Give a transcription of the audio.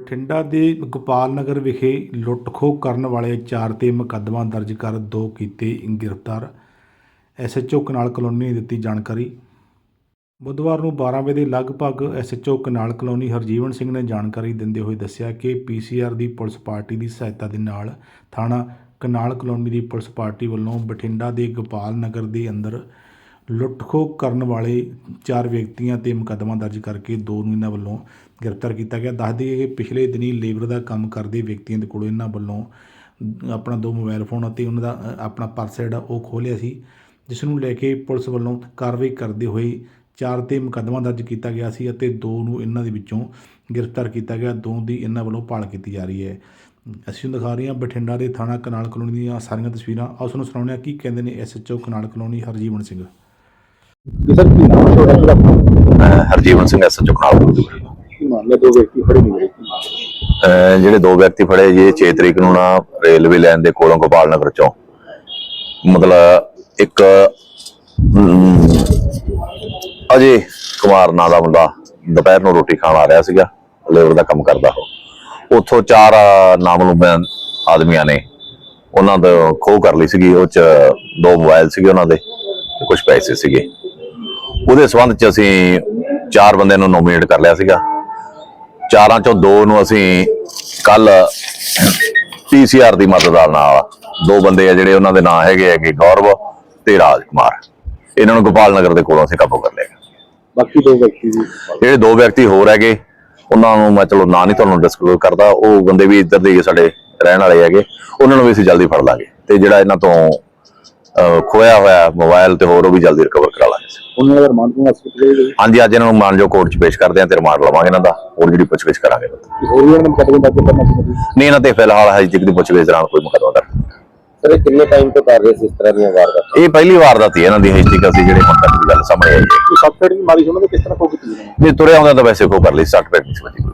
ਬਠਿੰਡਾ ਦੇ ਗੋਪਾਲ ਨਗਰ ਵਿਖੇ ਲੁੱਟ-ਖੋਹ ਕਰਨ ਵਾਲੇ ਚਾਰ ਤੇ ਮੁਕੱਦਮਾ ਦਰਜ ਕਰ ਦੋ ਕੀਤੇ ਗ੍ਰਿਫਤਾਰ। ਐਸਐਚਓ ਕਨਾਲ ਕਲੋਨੀ ਨੇ ਦਿੱਤੀ ਜਾਣਕਾਰੀ। ਬੁੱਧਵਾਰ ਨੂੰ 12 ਵਜੇ ਦੇ ਲਗਭਗ SHO canal colony Harjeevan Singh ਨੇ ਜਾਣਕਾਰੀ ਦਿੰਦੇ ਹੋਏ ਦੱਸਿਆ ਕਿ ਪੀਸੀਆਰ ਦੀ ਪੁਲਿਸ ਪਾਰਟੀ ਦੀ ਸਹਾਇਤਾ ਦੇ ਨਾਲ ਥਾਣਾ ਕਨਾਲ ਕਲੋਨੀ ਦੀ ਪੁਲਿਸ ਪਾਰਟੀ ਵੱਲੋਂ ਬਠਿੰਡਾ ਦੇ ਗੋਪਾਲ ਨਗਰ ਦੇ ਅੰਦਰ ਲੁੱਟ-ਖੋਹ ਕਰਨ ਵਾਲੇ ਚਾਰ ਵਿਅਕਤੀਆਂ ਤੇ ਮੁਕੱਦਮਾ ਦਰਜ ਕਰਕੇ ਦੋ ਨੂੰ ਇਹਨਾਂ ਵੱਲੋਂ ਗ੍ਰਿਫਤਾਰ ਕੀਤਾ ਗਿਆ। ਦੱਸ ਦਈਏ ਕਿ ਪਿਛਲੇ ਦਿਨੀ ਲੇਬਰ ਦਾ ਕੰਮ ਕਰਦੇ ਵਿਅਕਤੀਆਂ ਦੇ ਕੋਲੋਂ ਇਹਨਾਂ ਵੱਲੋਂ ਆਪਣਾ ਦੋ ਮੋਬਾਈਲ ਫੋਨ ਅਤੇ ਉਹਨਾਂ ਦਾ ਆਪਣਾ ਪਰਸ ਜਿਹੜਾ ਉਹ ਖੋਲਿਆ ਸੀ, ਜਿਸ ਨੂੰ ਲੈ ਕੇ ਪੁਲਿਸ ਵੱਲੋਂ ਕਾਰਵਾਈ ਕਰਦੇ ਹੋਏ ਚਾਰ ਤੇ ਮੁਕੱਦਮਾ ਦਰਜ ਕੀਤਾ ਗਿਆ ਸੀ ਅਤੇ ਦੋ ਨੂੰ ਇਹਨਾਂ ਦੇ ਵਿੱਚੋਂ ਗ੍ਰਿਫਤਾਰ ਕੀਤਾ ਗਿਆ। ਦੋ ਦੀ ਇਹਨਾਂ ਵੱਲੋਂ ਭਾਲ ਕੀਤੀ ਜਾ ਰਹੀ ਹੈ। ਅਸੀਂ ਦਿਖਾ ਰਹੇ ਹਾਂ ਬਠਿੰਡਾ ਦੇ ਥਾਣਾ ਕਨਾਲ ਕਲੋਨੀ ਦੀਆਂ ਸਾਰੀਆਂ ਤਸਵੀਰਾਂ। ਆਓ ਤੁਹਾਨੂੰ ਸੁਣਾਉਂਦੇ ਹਾਂ ਕੀ ਕਹਿੰਦੇ ਨੇ SHO canal colony Harjeevan Singh. Sir ਕੀ ਨਾਮ ਹੈ ਤੁਹਾਡਾ? ਅਹ ਹਰਜੀਵਨ ਸਿੰਘ ਐਸਐਚਓ ਕਨਾਲ ਕੀ ਮਾਮਲਾ ਦੋ ਵਿਅਕਤੀ ਖੜੇ ਨੇ ਮੇਰੇ ਅਹ ਜਿਹੜੇ ਦੋ ਵਿਅਕਤੀ ਫੜੇ ਜੀ 6 ਤਰੀਕ ਨੂੰ ਨਾ ਰੇਲਵੇ ਲਾਈਨ ਦੇ ਕੋਲੋਂ ਗੋਪਾਲ ਨਗਰ ਚੋਂ। ਮਤਲਬ ਇੱਕ ਅਮ, ਅਜੇ ਕੁਮਾਰ ਨਾਂ ਦਾ ਮੁੰਡਾ ਦੁਪਹਿਰ ਨੂੰ ਰੋਟੀ ਖਾਣ ਆ ਰਿਹਾ ਸੀਗਾ ਲੇਬਰ ਦਾ ਕੰਮ ਕਰਦਾ ਉਹ। ਉੱਥੋਂ ਚਾਰ ਨਾਮਲੂਮ ਆਦਮੀਆਂ ਨੇ ਉਹਨਾਂ ਦਾ ਖੋਹ ਕਰ ਲਈ ਸੀਗੀ ਉਹ ਚ ਦੋ ਮੋਬਾਈਲ ਸੀਗੇ ਉਹਨਾਂ ਦੇ ਤੇ ਕੁਝ ਪੈਸੇ ਸੀਗੇ। ਉਹਦੇ ਸਬੰਧ ਚ ਅਸੀਂ ਚਾਰ ਬੰਦਿਆਂ ਨੂੰ ਨੋਮੀਨੇਟ ਕਰ ਲਿਆ ਸੀਗਾ। ਚਾਰਾਂ ਚੋਂ ਦੋ ਨੂੰ ਅਸੀਂ ਕੱਲ ਪੀਸੀਆਰ ਦੀ ਮਦਦ ਨਾਲ ਦੋ ਬੰਦੇ ਆ ਜਿਹੜੇ ਉਹਨਾਂ ਦੇ ਨਾਂ ਹੈਗੇ ਹੈਗੇ ਗੌਰਵ ਤੇ ਰਾਜ ਕੁਮਾਰ ਇਹਨਾਂ ਨੂੰ ਗੋਪਾਲ ਨਗਰ ਦੇ ਕੋਲੋਂ ਅਸੀਂ ਕਾਬੂ ਕਰ ਲਿਆ। ਬਾਕੀ ਦੋ ਵਿਅਕਤੀ ਜਿਹੜੇ ਦੋ ਵਿਅਕਤੀ ਹੋਰ ਹੈਗੇ ਉਹਨਾਂ ਨੂੰ ਮੈਂ ਚਲੋ ਨਾਂ ਨਹੀਂ ਤੁਹਾਨੂੰ ਡਿਸਕਲੋਜ਼ ਕਰਦਾ ਉਹ ਬੰਦੇ ਵੀ ਇੱਧਰ ਦੇ ਸਾਡੇ ਰਹਿਣ ਵਾਲੇ ਹੈਗੇ ਉਹਨਾਂ ਨੂੰ ਵੀ ਅਸੀਂ ਜਲਦੀ ਫੜ ਲਾਂਗੇ। ਤੇ ਜਿਹੜਾ ਇਹਨਾਂ ਤੋਂ ਖੋਇਆ ਹੋਇਆ ਮੋਬਾਈਲ ਤੇ ਹੋਰ ਉਹ ਵੀ ਜਲਦੀ ਰਿਕਵਰ ਕਰਾ ਲਾਂਗੇ। ਉਹਨਾਂ ਦਾ ਰਿਮਾਂਡ ਨੂੰ ਹਸਪਤਾਲ ਦੇ ਹਾਂਜੀ ਅੱਜ ਇਹਨਾਂ ਨੂੰ ਮਾਨਜੋ ਕੋਰਟ 'ਚ ਪੇਸ਼ ਕਰਦੇ ਆਂ ਤੇ ਰਿਮਾਂਡ ਲਵਾਂਗੇ ਇਹਨਾਂ ਦਾ। ਹੋਰ ਜਿਹੜੀ ਪੁੱਛਗਿੱਛ ਕਰਾਂਗੇ ਹੋਰ ਵੀ ਇਹਨਾਂ ਮੁਕੱਦਮੇ ਦਰਜ ਕਰਨਾ ਚਾਹੀਦਾ ਨਹੀਂ ਇਹਨਾਂ ਤੇ ਫਿਲਹਾਲ ਹਜੇ ਤੱਕ ਦੀ ਪੁੱਛਗਿੱਛ ਦੌਰਾਨ ਕੋਈ ਮੁਕੱਦਮਾ ਦਰਜ ਸਰ ਇਹ ਕਿੰਨੇ ਟਾਈਮ ਤੋਂ ਕਰ ਰਹੇ ਸੀ ਇਸ ਤਰ੍ਹਾਂ ਦੀਆਂ ਵਾਰਦਾਤਾਂ? ਇਹ ਪਹਿਲੀ ਵਾਰ ਦਾ ਸੀ ਇਹਨਾਂ ਦੀ ਹਿਸਟਰੀ ਅਸੀਂ ਜਿਹੜੇ ਹੁਣ ਤੱਕ ਦੀ ਗੱਲ ਸਾਹਮਣੇ ਆਈ ਹੈ। ਕੋਈ ਸਬਸਿਡੀ ਮਾਰੀ ਸੀ ਉਹਨਾਂ ਦੇ ਕਿਸ ਤਰ੍ਹਾਂ ਕੋ ਕੀਤੀ? ਨਹੀਂ ਤੁਰੇ ਆਉਂਦਾ ਤਾਂ ਵੈਸੇ ਕੋ ਕਰ ਲਈ 60 ਪੈਕ ਨਹੀਂ ਸੀ